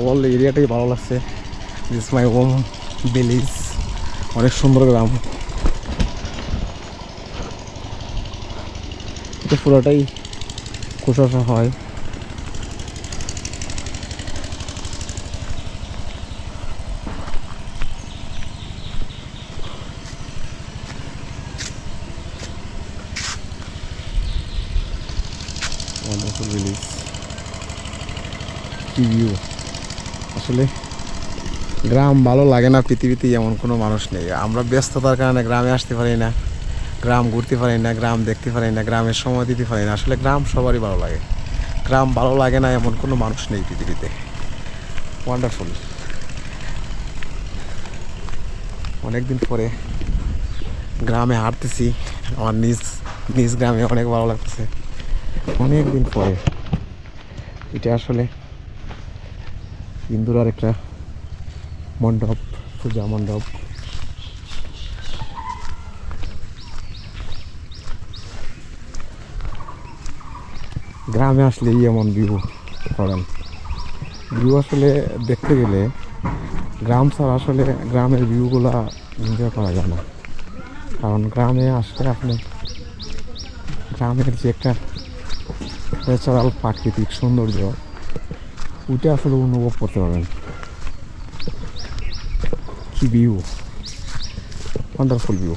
ওল এরিয়াটাই ভালো লাগছে। দিস মাই হোম ভিলেজ অনেক সুন্দর গ্রাম। এটা পুরোটাই কুশাসা হয়। কি ভিউ আসলে গ্রাম ভালো লাগে না, পৃথিবীতে এমন কোনো মানুষ নেই। আমরা ব্যস্ততার কারণে গ্রামে আসতে পারি না, গ্রাম ঘুরতে পারি না, গ্রাম দেখতে পারি না গ্রামের সময় দিতে পারি না। আসলে গ্রাম সবারই ভালো লাগে। গ্রাম ভালো লাগে না এমন কোনো মানুষ নেই পৃথিবীতে। ওয়ান্ডারফুল অনেকদিন পরে গ্রামে হাঁটতেছি। আমার নিজ নিজ গ্রামে অনেক ভালো লাগতেছে। অনেক দিন পরে। এটা আসলে হিন্দুরার একটা মণ্ডপ, পূজা মণ্ডপ। গ্রামে আসলেই এমন ভিউ করেন। ভিউ আসলে দেখতে গেলে গ্রাম ছাড়া আসলে গ্রামের ভিউগুলা এনজয় করা যায় না। কারণ গ্রামে আসলে আপনি গ্রামের যে একটা ন্যাচারাল প্রাকৃতিক সৌন্দর্য ওইটা আসলে অনুভব করতে পারবেন কি ভিউ ওয়ান্ডারফুল ভিউ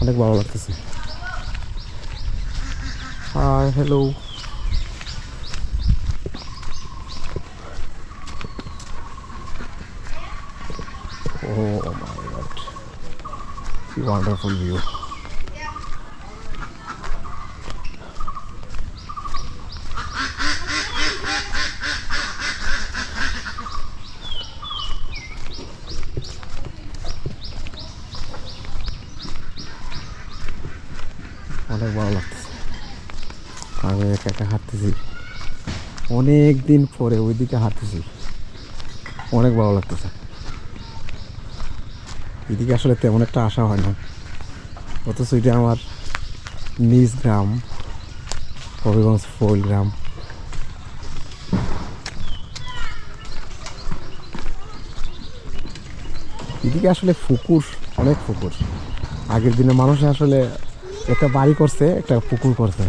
অনেক ভালো লাগতেছে hi hello Oh my god. কি ওয়ান্ডারফুল অনেক ভালো লাগতেছে। আমি একা একা হাঁটতেছি। অনেক দিন পরে ওইদিকে হাঁটতেছি। অনেক ভালো লাগতেছে। এদিকে আসলে তেমন একটা আশা হয় না। অথচ এটা আমার নিজ গ্রাম, হবিগঞ্জ ফোল গ্রাম। এদিকে আসলে ফুকুর, অনেক ফুকুর। আগের দিনে মানুষ আসলে একটা বাড়ি করছে, একটা পুকুর করছে।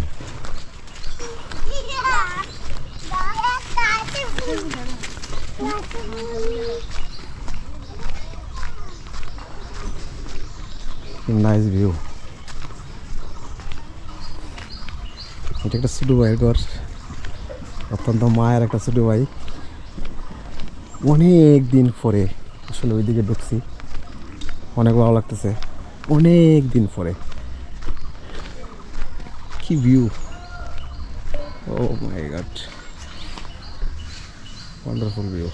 নাইস ভিউ এটা একটা ছোটো ভাইয়ের ঘর। অত্যন্ত মায়ের একটা ছোটো ভাই। অনেক দিন পরে আসলে ওইদিকে ঢুকছি। অনেক ভালো লাগতেছে। অনেক দিন পরে। কি view oh my god wonderful view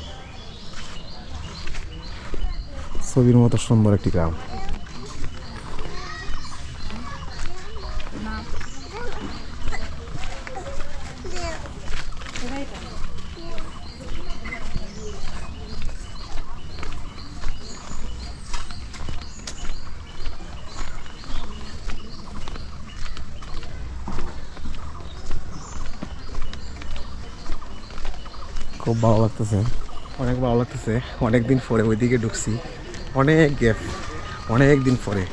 ছবির মতো সুন্দর একটি গ্রাম। খুব ভালো লাগতেছে। অনেক ভালো লাগতেছে। অনেক দিন পরে ওইদিকে ঢুকছি। অনেক গ্যাপ, অনেক দিন পরে।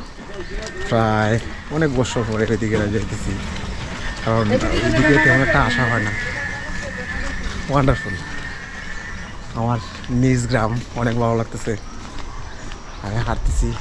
প্রায় অনেক বছর পরে ওইদিকে যাইতেছি। কারণ ওইদিকে তেমন একটা আশা হয় না। ওয়ান্ডারফুল আমার নিজ গ্রাম অনেক ভালো লাগতেছে। আমি হাঁটতেছি।